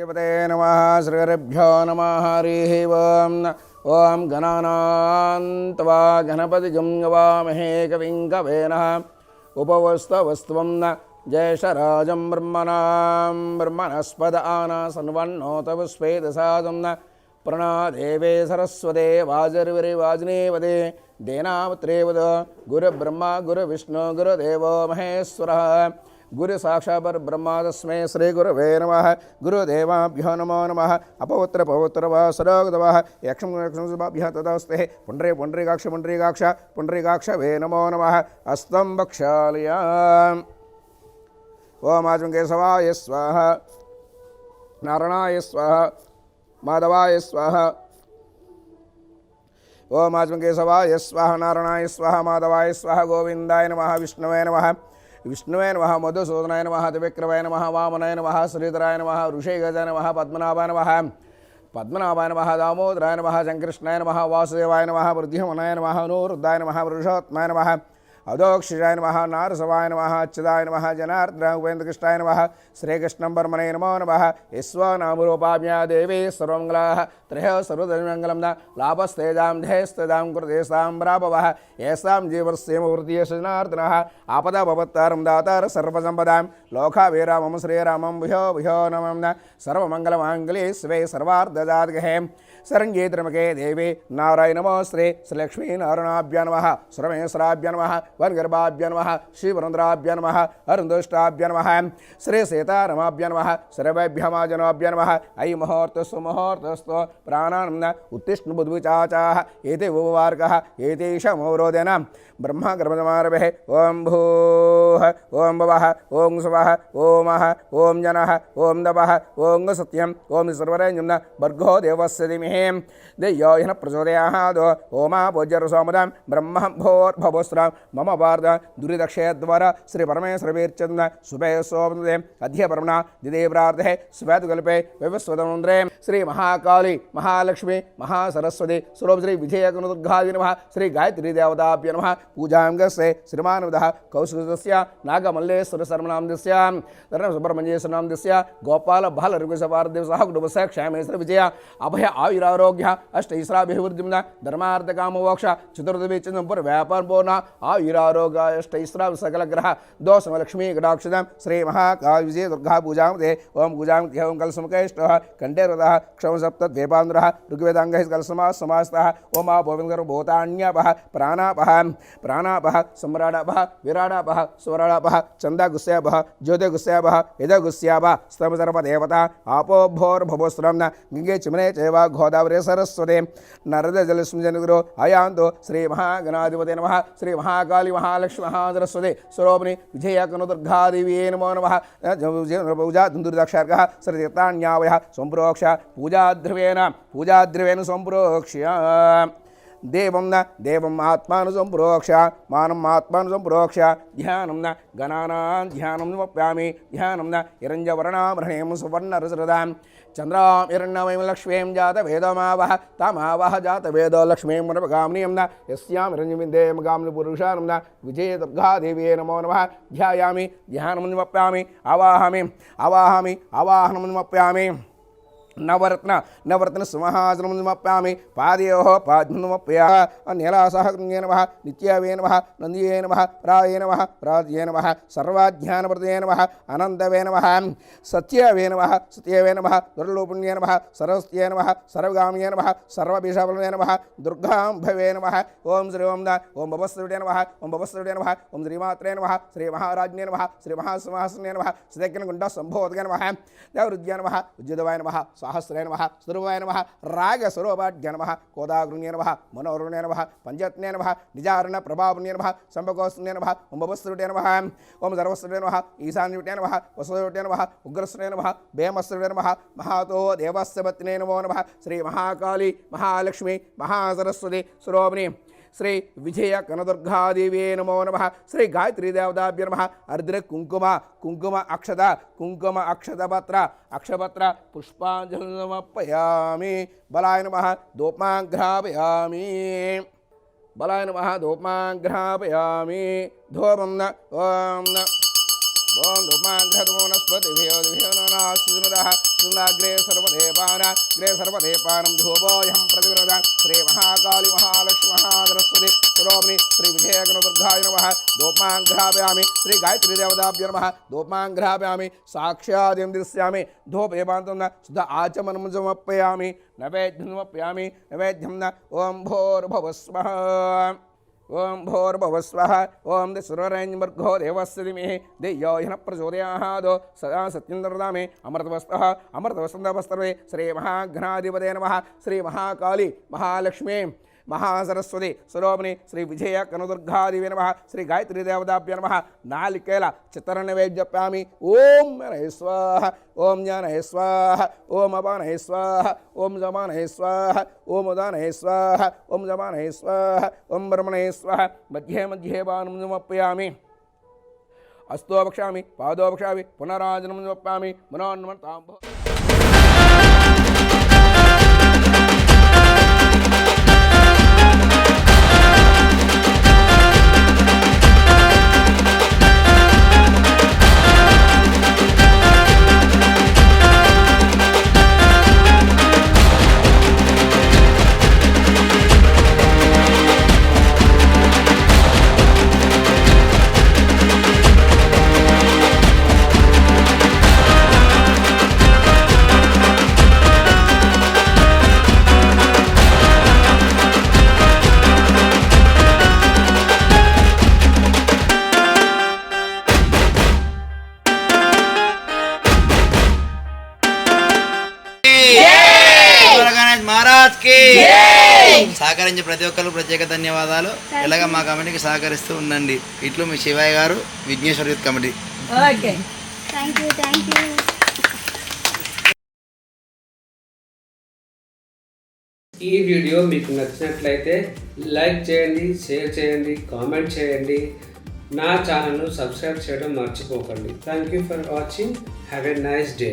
గణాధిపతే నమ శ్రీరభ్యో నమ హరి ఓం ఓం గణానాన్వా గణపతి జంగవామహే కవిం కవేన ఉపవస్తవస్త్వం జయశరాజం బ్రహ్మణాం బ్రహ్మణస్పద ఆనాసన్వన్నోత పుష్పేదసాదం ప్రణాదేవే సరస్వతే వాజర్విరి వాజనేవదే దేనావత్రేవద గురుబ్రహ్మ గురువిష్ణు గురుదేవో మహేశ్వర गुरु गुरुसाक्षापर ब्रह्मा तस्मै श्रीगुरवे नम। गुरुदेवाभ्यो नमो नम। अपवत्र पवत्रवासरोगतवः यक्षं यक्षंसुभाभ्यः तदस्ते। पुण्रे पुण्रीकाक्ष पुण्रीकाक्ष पुण्रीकाक्ष वे नमो नम। अस्तं वक्षालया ओम आजुङ्केशवाय स्वाहा। नारणाय स्वाह। माधवाय स्वाह। ओम आजुङ्केशवाय स्वाहा। नारणाय स्वाह। माधवाय स्वाह। गोविंदाय नमः। विष्णुवे नमः। విష్ణువైన మహా విష్ణువే నమ మధుసూదనాయ నమ త్రివిక్రమాయ నమ వామనాయ నమ శ్రీధరాయ నమ ఋషిగజాయ నమ పద్మనాభాయ నమ పద్మనాభాయ నమ దామోదరాయ నమ సంకృష్ణాయ నమ వాసుదేవాయ నమ వృద్ధిమనాయ నమ నూరుద్ధాయ నమ పురుషోత్మాయ నమ అదోక్షిషాయ నమ నారసవాయ నమ అచ్యుతాయ నమ జనార్ద్ర ఉపేంద్రకృష్ణాయ నమ శ్రీకృష్ణం పరమణే నమో నమ యస్వనామరూపాభ్యా దేవీ సర్వమంగళా त्रयः सर्वधर्मङ्गलं लाभस्तेजां ध्येस्तेजां कृतेसां प्राभवः येषां जीवस्येमवृतीयशनार्दनः आपदा भवत्तारं दातार सर्वसम्पदां। लोकावीरा मम श्रीरामं भुयो भुयो नमं सर्वमङ्गलमाङ्गले स्वे सर्वार्धजातगहे शरण्ये देवी नारायण नम श्रीलक्ष्मीनारायणाभ्य नम। सुरमेश्वराभ्य नम। वनगर्भाभ्य नमः। श्रीवरुन्द्राभ्य नमः। अरुन्दुष्टाभ्य नमः। नम। सर्वेभ्य सर्वेभ्यमाजनाभ्य नम। ऐ मुहूर्तस्तु मुहूर्तस्तु। ప్రాణానం ఉత్తిష్ణు బుద్విచాచా ఏతే ఉపవార్క ఏతేషమవరోధన బ్రహ్మ గర్భమారభే ఓం భూ ఓం భవ ఓం శువ ఓం ఓం జన ఓం దవ ఓం సత్యం ఓం సర్వరేణ్యం భర్గో దేవస్య ధిమహే. ప్రచోదయాదో ఓమా భోజ్యరసోమదాం బ్రహ్మ భోర్భవస్రాం మమ వార్ద దురిదక్షయద్వార శ్రీ పరమేశ్వరవీర్చంద శుభే సోమదే. అధ్య పరమణ దిదేవ్రార్ధే శ్వేతకల్పే వివస్వతంద్రే శ్రీ మహాకాళి महालक्ष्मी, महासरस्वती सुरोपश्री विधेयकनुदुर्घादि नम। श्री गायत्री देवताभ्य नमः। पूजाङ्गस्य श्रीमानवदः कौसुकस्य नागमल्लेश्वरसर्मनाम्दस्य धर्मसुब्रह्मण्येश्वरनाम्दस्य गोपालबालरुगसपारदेवसः क्षेमेश्वर विजय अभय आयुरारोग्य अष्टईसराभिवृद्धि धर्मार्थ काम मोक्ष चतुर्दी धर्मार्थकामोक्ष व्यापार पूर्ण आयुरारोग्य अष्टईसरा सकल ग्रह दोष लक्ष्मी कटाक्ष श्री महाकाल विजय दुर्गा पूजा ओम पूजा ओं पूजां ओं क्षम सप्त क्षमसप्तद्वेपा ऋग्वेदान्ध्रः ऋग्वेदाङ्गः कलसमाः समास्तः ओमा भोविन्दर्भूतान्यापः प्राणापः प्राणापः सम्राडपः विराडापः स्वराडापः चन्दागुस्यापः ज्योतिगुस्यापः यदगुस्यापः स्तमसर्वदेवता आपोभोर्भवस्रं न गङ्गे चिमने श्री गोदावरे नम श्री महाकाली महालक्ष्मी नमः श्रीमहाकाली विजय कनु दुर्गा दिव्य नमो नम पूजा धुन्दुर्दक्षार्घः सरतीर्थान्यावयः सम्प्रोक्ष पूजाध्रुवेन చిమనే సంప్రోక్ష పూజాద్రవేణ సంప్రోక్ష్య దేవం న దేవం ఆత్మాను సంప్రోక్ష మానం ఆత్మాను సంప్రోక్ష ధ్యానం న గణానాం ధ్యానం వప్యామి ధ్యానం న ఇరంజవర్ణామృణేం సువర్ణరసరదాం చంద్రాం ఇరణ్యమయం లక్ష్మీం జాత వేదమావహ తమావహ జాత వేదో లక్ష్మీం మునపగామ్నీయం న యస్యాం ఇరంజమిందేయం గామ్ని పురుషానం న విజయ దుర్గాదేవే నమో నమ ధ్యాయామి ధ్యానం వప్యామి అవాహమి అవాహమి అవాహనం వప్యామి నవరత్న నవరత్న సింహాసనం సింహాసనమప్యామి పాదయో పాద్మప్యా నీలాసహ నమ? నిత్యావే నమ? నందియే నమ? ప్రాయే నమ? ప్రాజ్యే నమ? సర్వాధ్యానవ్రతే నమ? అనంతవే నమ? సత్యవే నమ? సత్యవే నమ? దుర్లోపుణ్యే నమ? సరస్త్యే నమ? సర్వగామ్యే నమ? సర్వభిషవే నమ? దుర్గాంభవే నమ? ఓం శ్రీ ఓం ద ఓం బభస్రుడే నమ? ఓం బభస్రుడే నమ? ఓం శ్రీమాత్రే నమ? శ్రీ మహారాజ్ఞే నమ? శ్రీ మహాసింహాసనే నమ? శ్రీదగ్నగుండ సంభోధగే నమ? దేవరుద్య నమ? ఉద్యుదవాయ నమ? సహస్రే నమ స్వరూపాయ నమ రాగ స్వరూపాఢ్య నమ కోదాగృణ్య నమ మనోరుణ్య నమ పంచత్నే నమ నిజారుణ ప్రభాపుణ్య నమ సంభకోస్నే నమ ఓం బభస్రుడే నమ ఓం సర్వస్రుడే నమ ఈశాన్యుటే నమ వసుడే నమ ఉగ్రస్రుడే నమ భేమస్రుడే నమ మహాతో దేవస్య నమో నమ శ్రీ మహాకాళి మహాలక్ష్మి మహాసరస్వతి స్వరూపిణి శ్రీ విజయ కనదుర్గాదేవే నమో నమ శ్రీ గాయత్రీ దేవతాభ్య నమ అర్ద్ర కుంకుమ కుంకుమ అక్షత కుంకుమ అక్షతపత్ర అక్షపత్ర పుష్పాంజలి సమర్పయామి బలాయ నమ దూపాఘ్రాపయామి బలాయ నమ దూపాఘ్రాపయామి ధూపం న ఓం ॐ धूमाघ्रधमो नस्पतिभ्यो दिभ्यो नो नास्तिनदः सुनाग्रे सर्वदेवानां ग्रे सर्वदेवानं धूपो ह्यं प्रतिविरदा श्रीमहाकालिमहालक्ष्महासरस्वति सुरोम्नि श्रीविजयगणदुर्गाय नमः। धूपाङ्घ्रापयामि श्रीगायत्रीदेवताभ्य नमः। धूपाङ्घ्रापयामि साक्षादिं दृश्यामि धूपेवान्तं न सुध आचमनमुजमर्पयामि नैवेद्यमर्पयामि नैवेद्यं न ॐ भोर्भवस्मः ఓం భోర్భవస్వ ఓం భోర్భవస్వ ఓం సురరేణ్వర్గో హిన ప్రచోదయాదో సదా సత్యంద్రదామే అమృతవస్వ అమృతవసంతవస్తవే శ్రీ మహాఘ్నాధిపతే నమ. శ్రీ మహాకాళి మహాలక్ష్మీ. महासरस्वती सरोमिनी श्री विजय कनुदुर्गादेव नम, श्री गायत्री देवताभ्य नम, नालिकेल चितरण वेद्यप्या ओम नरह स्वाह ओम जनह स्वाह ओम अपनह स्वाह ओम जमानह स्वाह ओम उदानह स्वाह ओम जमानह स्वाह ओम ब्रह्मणह स्वाह मध्ये मध्ये बानमप्या अस्तोपक्षा पादोपक्षा पुनराजनम जप्या मनोन्मता మహారాజ్కి. సహకరించే ప్రతి ఒక్కరు ప్రత్యేక ధన్యవాదాలు. ఇలాగ మా కమిటీకి సహకరిస్తూ ఉండండి. ఇట్లు మీ శివయ్య గారు Vighneshwara youth committee. Okay. Thank you thank you ఈ వీడియో మీకు నచ్చినట్లయితే లైక్ చేయండి షేర్ చేయండి కామెంట్ చేయండి. నా ఛానల్ను సబ్స్క్రైబ్ చేయడం మర్చిపోకండి. Thank you for watching have a nice day